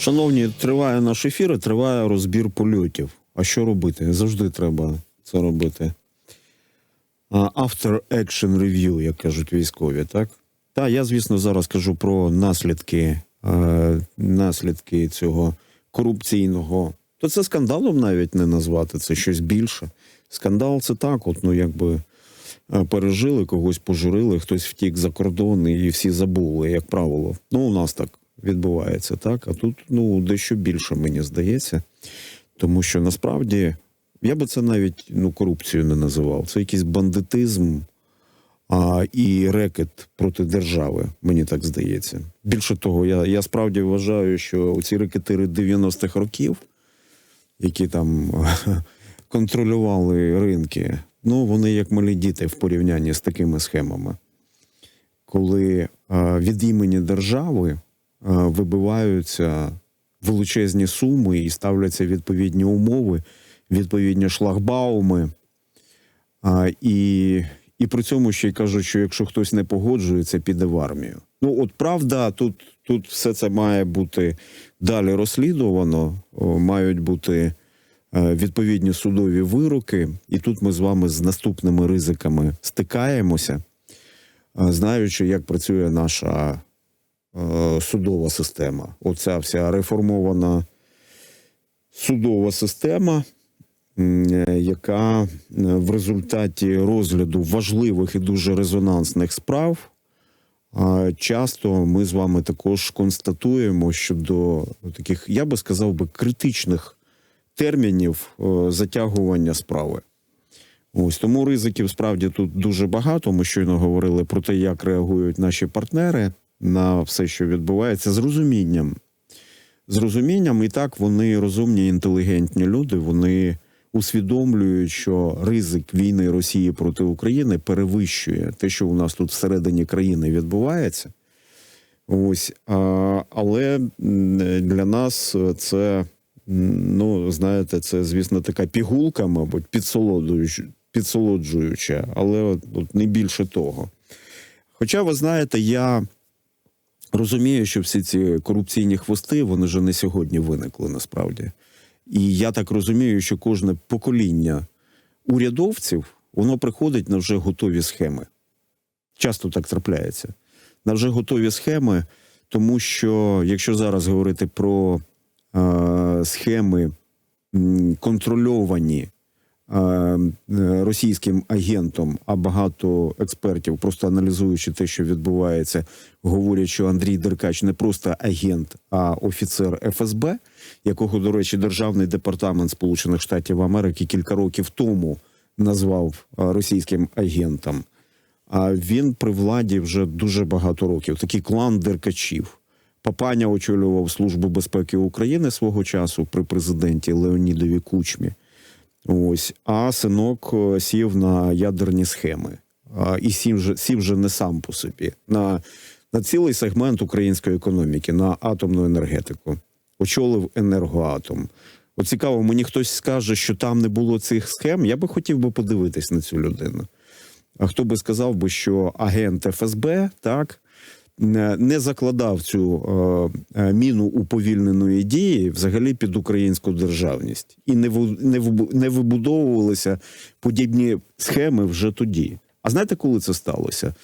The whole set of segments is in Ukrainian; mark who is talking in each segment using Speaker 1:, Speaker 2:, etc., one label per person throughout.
Speaker 1: Шановні, триває наш ефір, і триває розбір польотів. А що робити? Завжди треба це робити. After action review, як кажуть військові, так? Та я, звісно, зараз кажу про наслідки, е, наслідки цього корупційного. То це скандалом навіть не назвати, це щось більше. Скандал це так, от, ну якби е, пережили, когось пожурили, хтось втік за кордон і всі забули, як правило. Ну, у нас так відбувається, так? А тут ну, дещо більше, мені здається. Тому що насправді я би це навіть ну, корупцію не називав. Це якийсь бандитизм а, і рекет проти держави, мені так здається. Більше того, я, я справді вважаю, що ці рекетири 90-х років, які там контролювали ринки, ну вони як малі діти в порівнянні з такими схемами, коли а, від імені держави вибиваються величезні суми і ставляться відповідні умови, відповідні шлагбауми. І, і при цьому ще й кажуть, що якщо хтось не погоджується, піде в армію. Ну, от правда, тут, тут все це має бути далі розслідувано, мають бути е, відповідні судові вироки, і тут ми з вами з наступними ризиками стикаємося, е, знаючи, як працює наша е, судова система. Оця вся реформована судова система, е, яка е, в результаті розгляду важливих і дуже резонансних справ. Часто ми з вами також констатуємо щодо таких, я би сказав би, критичних термінів е, затягування справи. Ось тому ризиків справді тут дуже багато. Ми щойно говорили про те, як реагують наші партнери на все, що відбувається, з розумінням. З розумінням, і так вони розумні, інтелігентні люди. Вони усвідомлюють, що ризик війни Росії проти України перевищує те, що у нас тут всередині країни відбувається. Ось, а, але для нас це, ну, знаєте, це, звісно, така пігулка, мабуть, підсолоджуюча, підсолоджуюча але от, от не більше того. Хоча, ви знаєте, я розумію, що всі ці корупційні хвости, вони вже не сьогодні виникли насправді. І я так розумію, що кожне покоління урядовців воно приходить на вже готові схеми. Часто так трапляється. На вже готові схеми, тому що якщо зараз говорити про е, схеми контрольовані російським агентом, а багато експертів, просто аналізуючи те, що відбувається, говорять, що Андрій Деркач не просто агент, а офіцер ФСБ, якого, до речі, Державний департамент Сполучених Штатів Америки кілька років тому назвав е, російським агентом. А він при владі вже дуже багато років. Такий клан деркачів. Папаня очолював Службу безпеки України свого часу при президенті Леонідові Кучмі. Ось, а синок е, сів на ядерні схеми. І сів вже, сів вже не сам по собі, на, на цілий сегмент української економіки, на атомну енергетику. Очолив енергоатом. От цікаво, мені хтось скаже, що там не було цих схем. Я би хотів би подивитись на цю людину. А хто би сказав би, що агент ФСБ так не закладав цю е, е, міну уповільненої дії взагалі під українську державність і не вибудовувалися подібні схеми вже тоді. А знаєте, коли це сталося?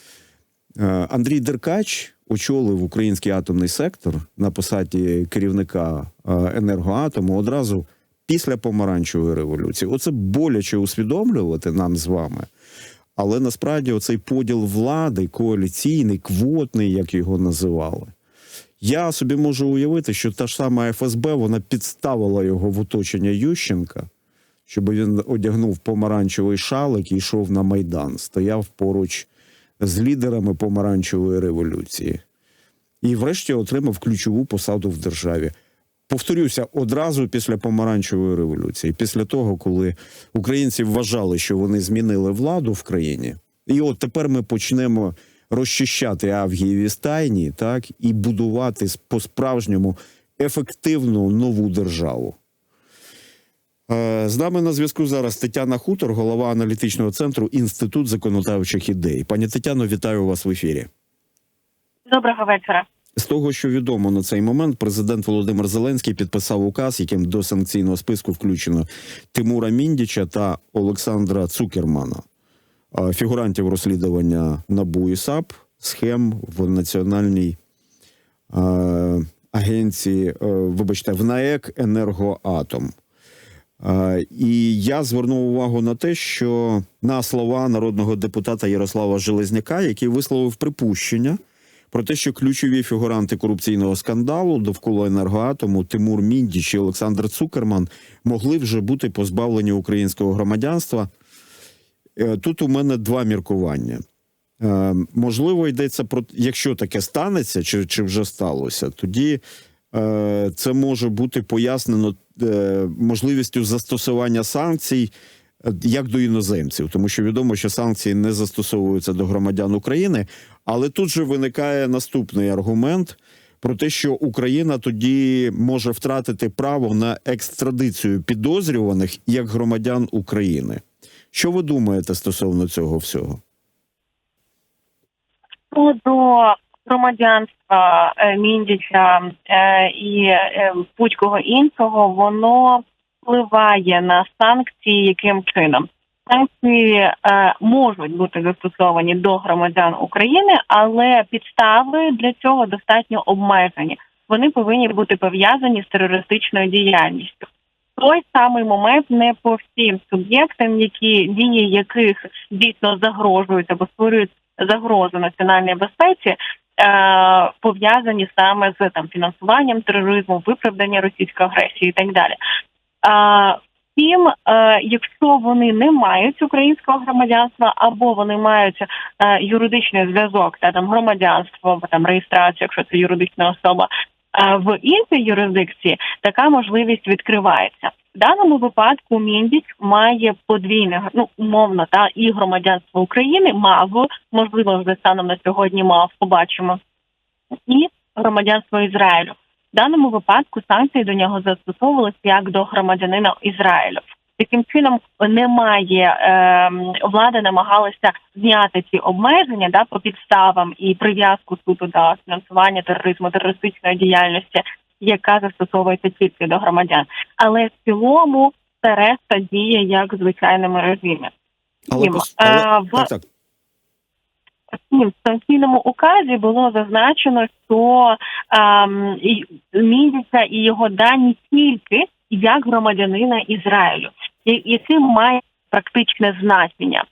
Speaker 1: Е, Андрій Деркач очолив український атомний сектор на посаді керівника енергоатому одразу після помаранчевої революції. Оце боляче усвідомлювати нам з вами. Але насправді оцей поділ влади, коаліційний, квотний, як його називали. Я собі можу уявити, що та ж сама ФСБ вона підставила його в оточення Ющенка, щоб він одягнув помаранчевий шалик і йшов на Майдан, стояв поруч з лідерами помаранчевої революції. І, врешті, отримав ключову посаду в державі. Повторюся, одразу після помаранчевої революції, після того, коли українці вважали, що вони змінили владу в країні, і от тепер ми почнемо розчищати авгієві стайні, так і будувати по-справжньому ефективну нову державу. Е, З нами на зв'язку зараз Тетяна Хутор, голова аналітичного центру Інститут законодавчих ідей. Пані Тетяно, вітаю вас в ефірі.
Speaker 2: Доброго вечора.
Speaker 1: З того, що відомо на цей момент, президент Володимир Зеленський підписав указ, яким до санкційного списку включено Тимура Міндіча та Олександра Цукермана, фігурантів розслідування НАБУ і САП, схем в національній е, агенції, е, вибачте, в НАЕК Енергоатом. І я звернув увагу на те, що на слова народного депутата Ярослава Железняка, який висловив припущення про те, що ключові фігуранти корупційного скандалу довкола енергоатому Тимур Міндіч і Олександр Цукерман могли вже бути позбавлені українського громадянства. Е, Тут у мене два міркування. Е, Можливо, йдеться про якщо таке станеться, чи, чи вже сталося, тоді е, це може бути пояснено можливістю застосування санкцій як до іноземців, тому що відомо, що санкції не застосовуються до громадян України. Але тут же виникає наступний аргумент про те, що Україна тоді може втратити право на екстрадицію підозрюваних як громадян України. Що ви думаєте стосовно цього всього?
Speaker 2: Щодо громадянства е, Міндіча е, і е, будь-кого іншого, воно впливає на санкції яким чином. Санкції е, можуть бути застосовані до громадян України, але підстави для цього достатньо обмежені. Вони повинні бути пов'язані з терористичною діяльністю. Той самий момент не по всім суб'єктам, які дії яких дійсно загрожують або створюють загрозу національній безпеці, е, пов'язані саме з там фінансуванням тероризму, виправдання російської агресії і так далі. Втім, е, якщо вони не мають українського громадянства або вони мають е, юридичний зв'язок та там громадянство там реєстрацію, якщо це юридична особа, е, в іншій юрисдикції така можливість відкривається. В даному випадку Міндіч має подвійне ну умовно та і громадянство України мав можливо вже станом на сьогодні мав побачимо і громадянство Ізраїлю. В даному випадку санкції до нього застосовувалися як до громадянина Ізраїлю. Таким чином немає е, влада намагалася зняти ці обмеження да по підставам і прив'язку суду до фінансування тероризму, терористичної діяльності, яка застосовується тільки до громадян. Але в цілому це решта діє як в звичайному режимі.
Speaker 1: Але, але...
Speaker 2: е, в-
Speaker 1: так, так.
Speaker 2: В санкційному указі було зазначено, що ем, і і його дані тільки як громадянина Ізраїлю, яким має практичне значення.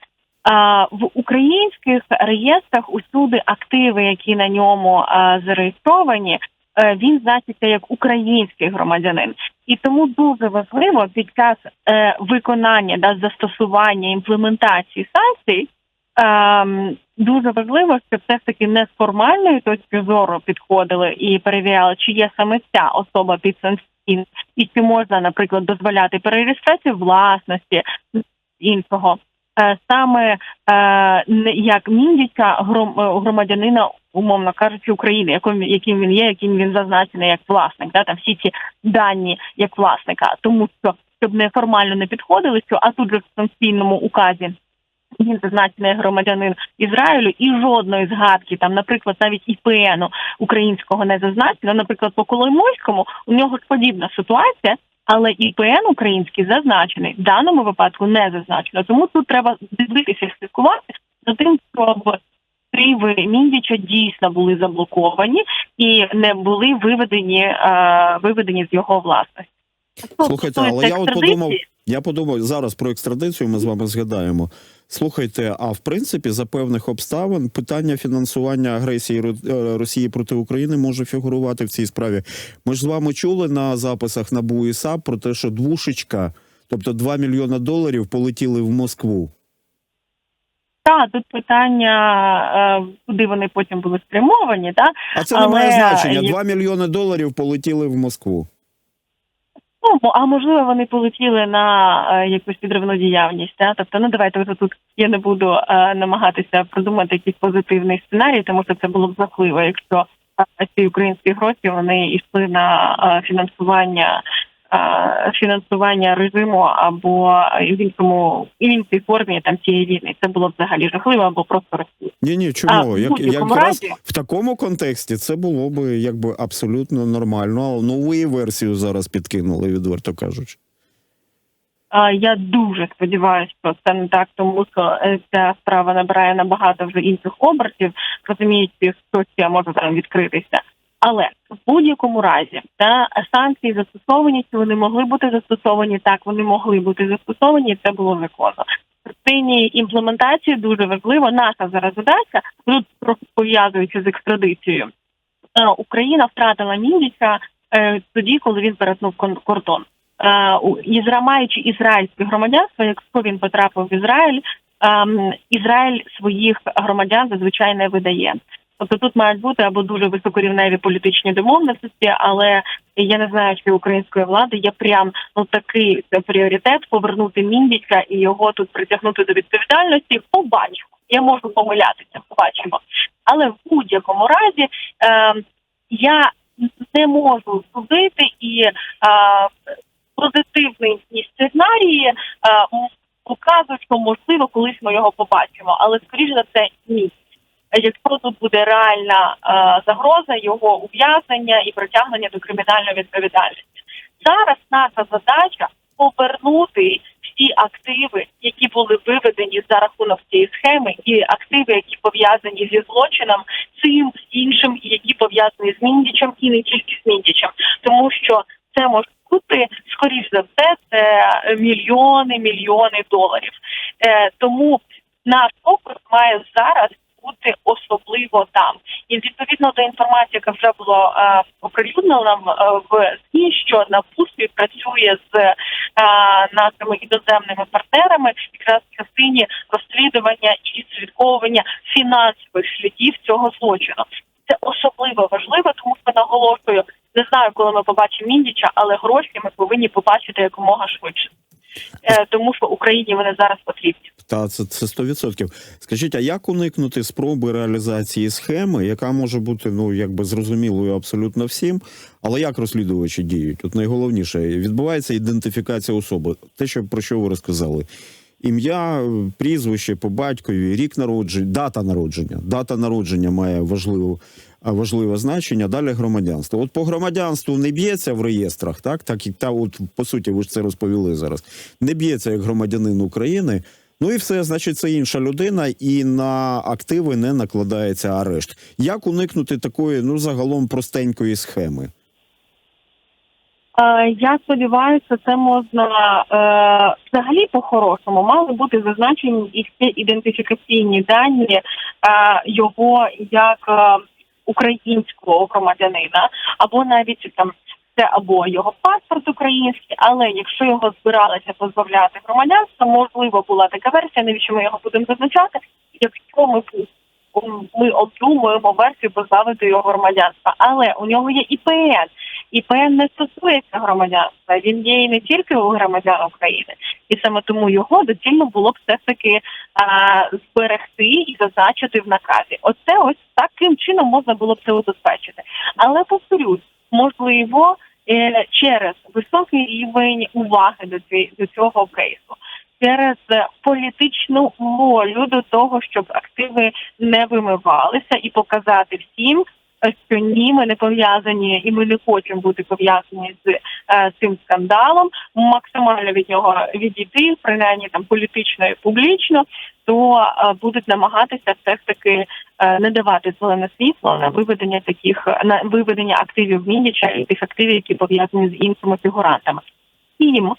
Speaker 2: А, в українських реєстрах усюди активи, які на ньому а, зареєстровані, е, він значиться як український громадянин, і тому дуже важливо під час е, виконання да застосування імплементації санкцій. Ем, дуже важливо, щоб все ж таки не з формальної точки зору підходили і перевіряли, чи є саме ця особа під санкційним, і чи можна, наприклад, дозволяти перереєстрацію власності іншого. Е, Саме е, як гром- е, громадянина, умовно кажучи, України, яким, яким він є, яким він зазначений як власник, да, там всі ці дані як власника, тому що щоб не формально не підходили, що а тут же в санкційному указі він зазначений як громадянин Ізраїлю і жодної згадки, там, наприклад, навіть ІПНу українського не зазначено. Наприклад, по Коломойському у нього ж подібна ситуація, але ІПН український зазначений в даному випадку не зазначено. Тому тут треба дивитися і слідкувати за тим, щоб активи Міндіча дійсно були заблоковані і не були виведені, е, виведені з його власності.
Speaker 1: Слухайте, але я от подумав, я подумав зараз про екстрадицію. Ми з вами згадаємо. Слухайте, а в принципі, за певних обставин питання фінансування агресії е, Росії проти України може фігурувати в цій справі. Ми ж з вами чули на записах НАБУ і САП про те, що двушечка, тобто 2 мільйона доларів, полетіли в Москву.
Speaker 2: Так, тут питання, е, куди вони потім були спрямовані, так?
Speaker 1: А це не має значення.
Speaker 2: є-
Speaker 1: 2 мільйони доларів полетіли в Москву.
Speaker 2: Ну, а можливо, вони полетіли на е, якусь підривну діяльність. Да? Тобто, ну давайте вже тут я не буду е, намагатися придумати якийсь позитивний сценарій, тому що це було б жахливо, якщо е, ці українські гроші вони йшли на фінансування фінансування режиму або в іншому в іншій формі там цієї війни. Це було б взагалі жахливо або просто Росія.
Speaker 1: Ні, ні, чому?
Speaker 2: в
Speaker 1: Як, якраз
Speaker 2: разі-
Speaker 1: в такому контексті це було б якби абсолютно нормально. Ви і версію зараз підкинули, відверто кажучи.
Speaker 2: Я дуже сподіваюся, що це не так, тому що е, ця справа набирає набагато вже інших обертів, розуміючи, що ще може там відкритися. Але в будь-якому разі та санкції застосовані, чи вони могли бути застосовані так, вони могли бути застосовані, і це було законно. Частині імплементації дуже важливо. Наша зараз задача тут пов'язуючи з екстрадицією. Е, Україна втратила Міндіча е, тоді, коли він перетнув кордон. Е, Ізра, маючи ізраїльське громадянство, якщо він потрапив в Ізраїль, ем, Ізраїль своїх громадян зазвичай не видає. Тобто тут мають бути або дуже високорівневі політичні домовленості, але я не знаю, чи української влади є прям ну такий пріоритет повернути Міндіча і його тут притягнути до відповідальності. Побачимо. Я можу помилятися, побачимо. Але в будь-якому разі е, я не можу судити і е, позитивний сценарії е, показують, що можливо колись ми його побачимо, але скоріш за це ні. Якщо тут буде реальна е, загроза його ув'язнення і притягнення до кримінальної відповідальності, зараз наша задача повернути всі активи, які були виведені за рахунок цієї схеми, і активи, які пов'язані зі злочином, цим іншим, які пов'язані з Міндічем і не тільки з Міндічем, тому що це може бути скоріш за все, це мільйони, мільйони доларів. Е, тому наш фокус має зараз бути особливо там. І відповідно до інформації, яка вже була е, оприлюднена е, в ЗМІ, що НАБУ співпрацює з е, нашими іноземними партнерами, якраз в частині розслідування і відслідковування фінансових слідів цього злочину. Це особливо важливо, тому що наголошую, не знаю, коли ми побачимо Міндіча, але гроші ми повинні побачити якомога швидше. Тому що Україні вони зараз потрібні.
Speaker 1: Та це, це 100%. Скажіть, а як уникнути спроби реалізації схеми, яка може бути ну якби зрозумілою абсолютно всім, але як розслідувачі діють? Тут найголовніше відбувається ідентифікація особи. Те, що про що ви розказали. Ім'я, прізвище по батькові, рік народження, дата народження. Дата народження має важливу, важливе значення. Далі громадянство. От по громадянству не б'ється в реєстрах, так? Так і та, от по суті, ви ж це розповіли зараз. Не б'ється як громадянин України. Ну і все, значить, це інша людина, і на активи не накладається арешт. Як уникнути такої, ну загалом простенької схеми?
Speaker 2: Е, Я сподіваюся, це можна е, взагалі по-хорошому мали бути зазначені і всі ідентифікаційні дані е, його як українського громадянина, або навіть там це або його паспорт український, але якщо його збиралися позбавляти громадянства, можливо, була така версія, навіщо ми його будемо зазначати, якщо ми ми обдумуємо версію позбавити його громадянства, але у нього є ІПН. ІПН не стосується громадянства. Він є і не тільки у громадян України, і саме тому його доцільно було б все таки а, зберегти і зазначити в наказі. Оце ось таким чином можна було б це убезпечити. Але повторюсь, можливо, е, через високий рівень уваги до до цього кейсу. Через е, політичну волю до того, щоб активи не вимивалися, і показати всім, е, що ні, ми не пов'язані, і ми не хочемо бути пов'язані з цим скандалом. Максимально від нього відійти, принаймні там політично і публічно, то е, будуть намагатися все ж таки е, не давати зелене світло на виведення таких на виведення активів Міндіча і тих активів, які пов'язані з іншими фігурантами. Втім,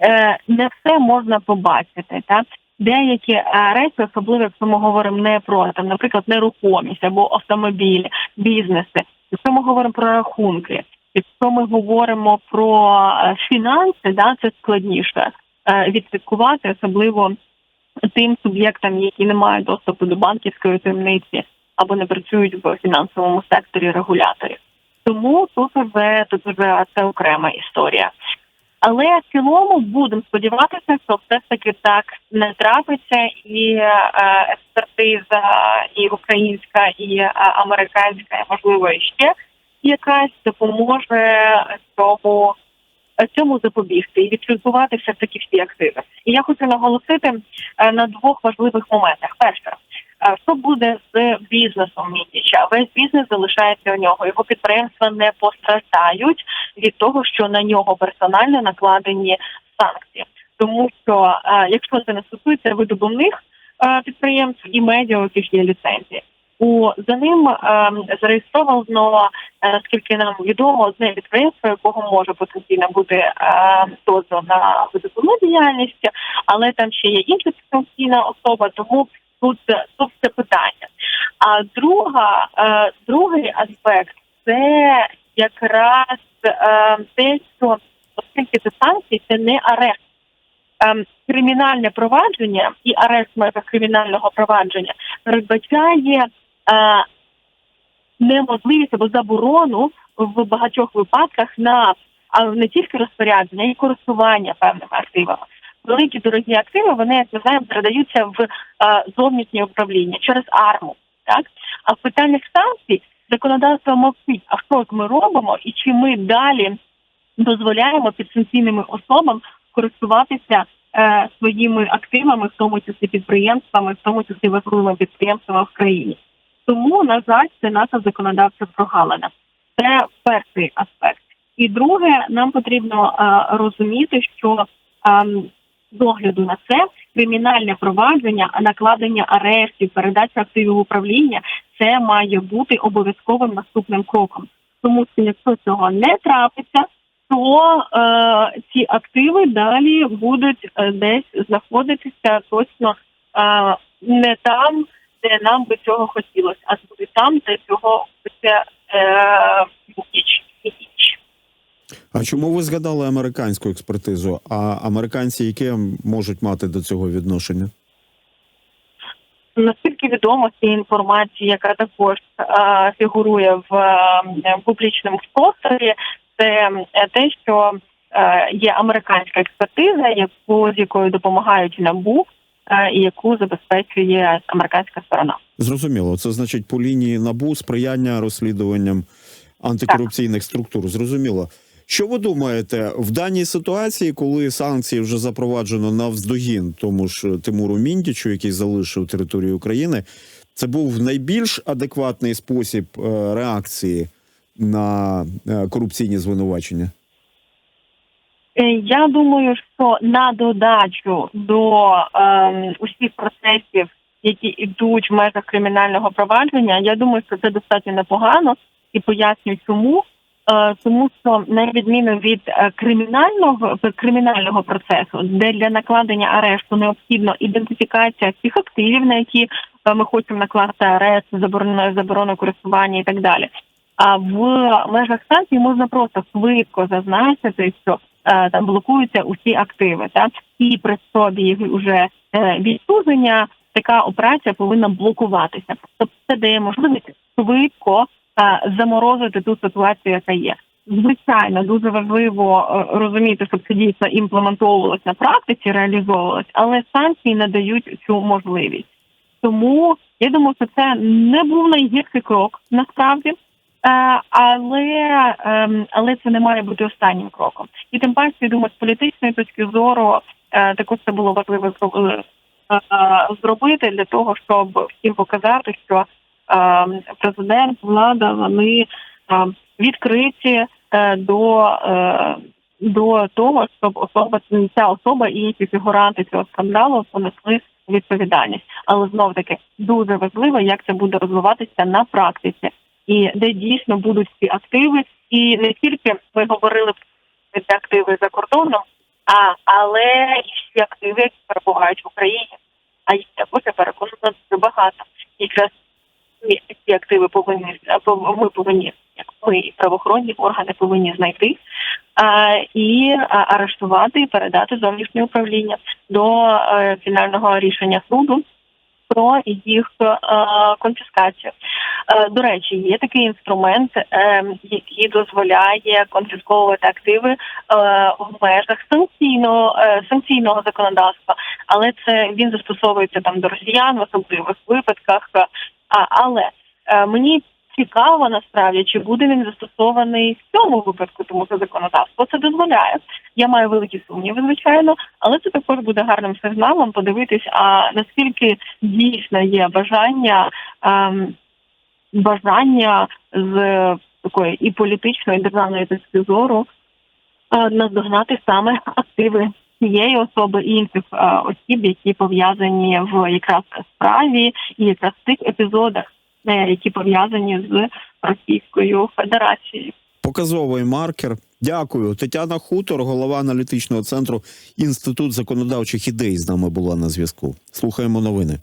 Speaker 2: е, не все можна побачити. Так? Деякі е, речі, особливо якщо ми говоримо не про там, наприклад, нерухомість або автомобілі, бізнеси, якщо ми говоримо про рахунки, якщо ми говоримо про е, фінанси, да, це складніше е, відслідкувати, особливо тим суб'єктам, які не мають доступу до банківської таємниці або не працюють в фінансовому секторі регуляторів. Тому тут вже тут вже це окрема історія. Але в цілому будемо сподіватися, що все ж таки так не трапиться, і е, експертиза, і українська, і американська, і, можливо, і ще якась допоможе цьому цьому запобігти і відфільтрувати все ж таки всі активи. І я хочу наголосити е, на двох важливих моментах. Перше, е, що буде з бізнесом Мідіча? Весь бізнес залишається у нього. Його підприємства не постраждають від того, що на нього персонально накладені санкції, тому що е, якщо це не стосується видобувних підприємств і медіа, у яких є ліцензії. У за ним е, зареєстровано, е, наскільки нам відомо, одне підприємство, якого може потенційно бути е, дозвіл на видобувну діяльність, але там ще є інша підприємна особа, тому тут, тут це питання. А друга, е, другий аспект це якраз те, що оскільки це санкції, це не арешт. Ем, кримінальне провадження і арешт в межах кримінального провадження передбачає неможливість або заборону в багатьох випадках на не тільки розпорядження, і користування певними активами. Великі дорогі активи вони, як ми знаємо, передаються в е, зовнішнє управління через арму. Так а в питаннях санкцій законодавство мовчить, а що ми робимо, і чи ми далі дозволяємо підсанкційними особам користуватися е, своїми активами, в тому числі підприємствами, в тому числі важливими підприємствами в країні. Тому, на жаль, це наша законодавча прогалина. Це перший аспект. І друге, нам потрібно е, розуміти, що е, з огляду на це кримінальне провадження, накладення арештів, передача активів управління це має бути обов'язковим наступним кроком. Тому що якщо цього не трапиться, то е, ці активи далі будуть е, десь знаходитися точно е, не там, де нам би цього хотілося, а буде там, де цього хоче е, ніч. ніч.
Speaker 1: А чому ви згадали американську експертизу? А американці, які можуть мати до цього відношення?
Speaker 2: Наскільки відомо цієї інформації, яка також е, фігурує в е, публічному просторі, це е, те, що е, є американська експертиза, яку з якою допомагають набу, е, яку забезпечує американська сторона.
Speaker 1: Зрозуміло, це значить по лінії набу сприяння розслідуванням антикорупційних структур. Зрозуміло. Що ви думаєте в даній ситуації, коли санкції вже запроваджено навздогін тому ж Тимуру Міндічу, який залишив територію України, це був найбільш адекватний спосіб е, реакції на е, корупційні звинувачення?
Speaker 2: Е, Я думаю, що на додачу до ем, усіх процесів, які йдуть в межах кримінального провадження, я думаю, що це достатньо непогано і пояснюю, чому. Е, Тому що на відміну від е, кримінального кримінального процесу, де для накладення арешту необхідно ідентифікація всіх активів, на які е, ми хочемо накласти арешт, заборону заборону користування і так далі. А в межах санкцій можна просто швидко зазначити, що е, там блокуються усі активи, так і при собі вже е, відсудження така операція повинна блокуватися. Тобто це дає можливість швидко е, заморозити ту ситуацію, яка є. Звичайно, дуже важливо е, розуміти, щоб це дійсно імплементовувалось на практиці, реалізовувалось, але санкції надають цю можливість. Тому я думаю, що це не був найгірший крок насправді. Е, але, ем, але це не має бути останнім кроком. І тим паче, я думаю, з політичної точки зору е, також це було важливо е, зробити для того, щоб всім показати, що е, президент, влада вони е, відкриті до, до того, щоб особа ця особа і інші фігуранти цього скандалу понесли відповідальність. Але знов таки дуже важливо, як це буде розвиватися на практиці і де дійсно будуть ці активи, і не тільки ви говорили про ці активи за кордоном, а але і всі активи, які перебувають в Україні. А їх я переконана дуже багато. Якраз ці- активи повинні ми повинні, як ми і правоохоронні органи повинні знайти а, і арештувати і передати зовнішнє управління до е, фінального рішення суду про їх е, конфіскацію. Е, До речі, є такий інструмент, е, який дозволяє конфісковувати активи в межах санкційного санкційного законодавства, але це він застосовується там до росіян в особливих випадках. Але мені цікаво насправді, чи буде він застосований в цьому випадку, тому що законодавство це дозволяє. Я маю великі сумніви, звичайно, але це також буде гарним сигналом подивитись, а наскільки дійсно є бажання ем, бажання з такої і політичної, і державної точки зору е, наздогнати саме активи цієї особи і інших е, осіб, які пов'язані в якраз справі і якраз в тих епізодах, які пов'язані з Російською Федерацією.
Speaker 1: Показовий маркер. Дякую. Тетяна Хутор, голова аналітичного центру Інститут законодавчих ідей, з нами була на зв'язку. Слухаємо новини.